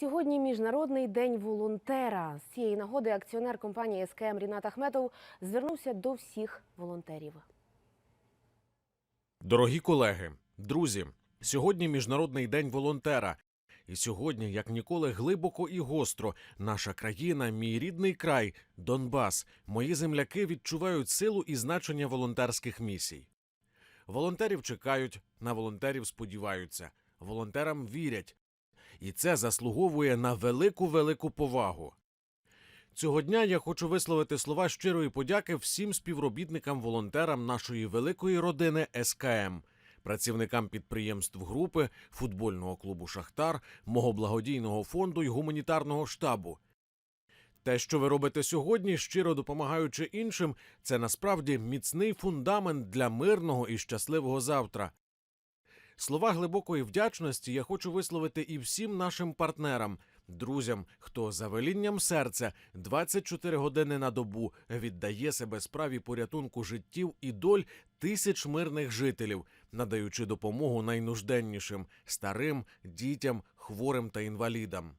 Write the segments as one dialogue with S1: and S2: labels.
S1: Сьогодні міжнародний день волонтера. З цієї нагоди акціонер компанії СКМ Рінат Ахметов звернувся до всіх волонтерів.
S2: Дорогі колеги, друзі, сьогодні міжнародний день волонтера. І сьогодні, як ніколи, глибоко і гостро наша країна, мій рідний край, Донбас, мої земляки відчувають силу і значення волонтерських місій. Волонтерів чекають, на волонтерів сподіваються, волонтерам вірять. І це заслуговує на велику велику повагу. Цього дня я хочу висловити слова щирої подяки всім співробітникам-волонтерам нашої великої родини СКМ, працівникам підприємств групи, футбольного клубу Шахтар, мого благодійного фонду й гуманітарного штабу. Те, що ви робите сьогодні, щиро допомагаючи іншим, це насправді міцний фундамент для мирного і щасливого завтра. Слова глибокої вдячності я хочу висловити і всім нашим партнерам, друзям, хто за велінням серця 24 години на добу віддає себе справі порятунку життів і доль тисяч мирних жителів, надаючи допомогу найнужденнішим старим, дітям, хворим та інвалідам.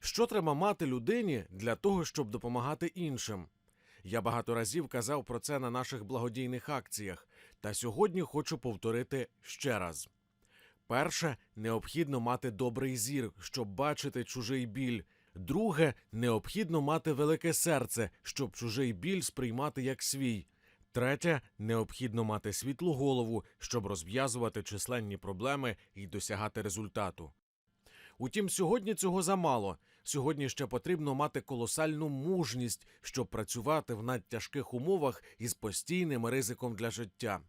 S2: Що треба мати людині для того, щоб допомагати іншим? Я багато разів казав про це на наших благодійних акціях, та сьогодні хочу повторити ще раз. Перше, необхідно мати добрий зір, щоб бачити чужий біль. Друге, необхідно мати велике серце, щоб чужий біль сприймати як свій. Третє, необхідно мати світлу голову, щоб розв'язувати численні проблеми і досягати результату. Утім, сьогодні цього замало. Сьогодні ще потрібно мати колосальну мужність, щоб працювати в надтяжких умовах із постійним ризиком для життя.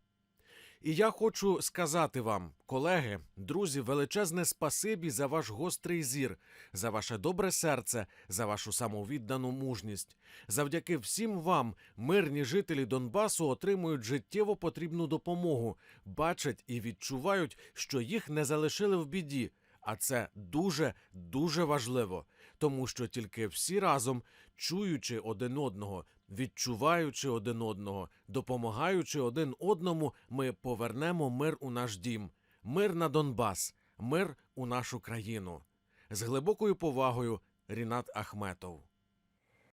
S2: І я хочу сказати вам, колеги, друзі, величезне спасибі за ваш гострий зір, за ваше добре серце, за вашу самовіддану мужність. Завдяки всім вам, мирні жителі Донбасу отримують життєво потрібну допомогу, бачать і відчувають, що їх не залишили в біді. А це дуже дуже важливо, тому що тільки всі разом, чуючи один одного, відчуваючи один одного, допомагаючи один одному, ми повернемо мир у наш дім, мир на Донбас, мир у нашу країну. З глибокою повагою, Рінат Ахметов.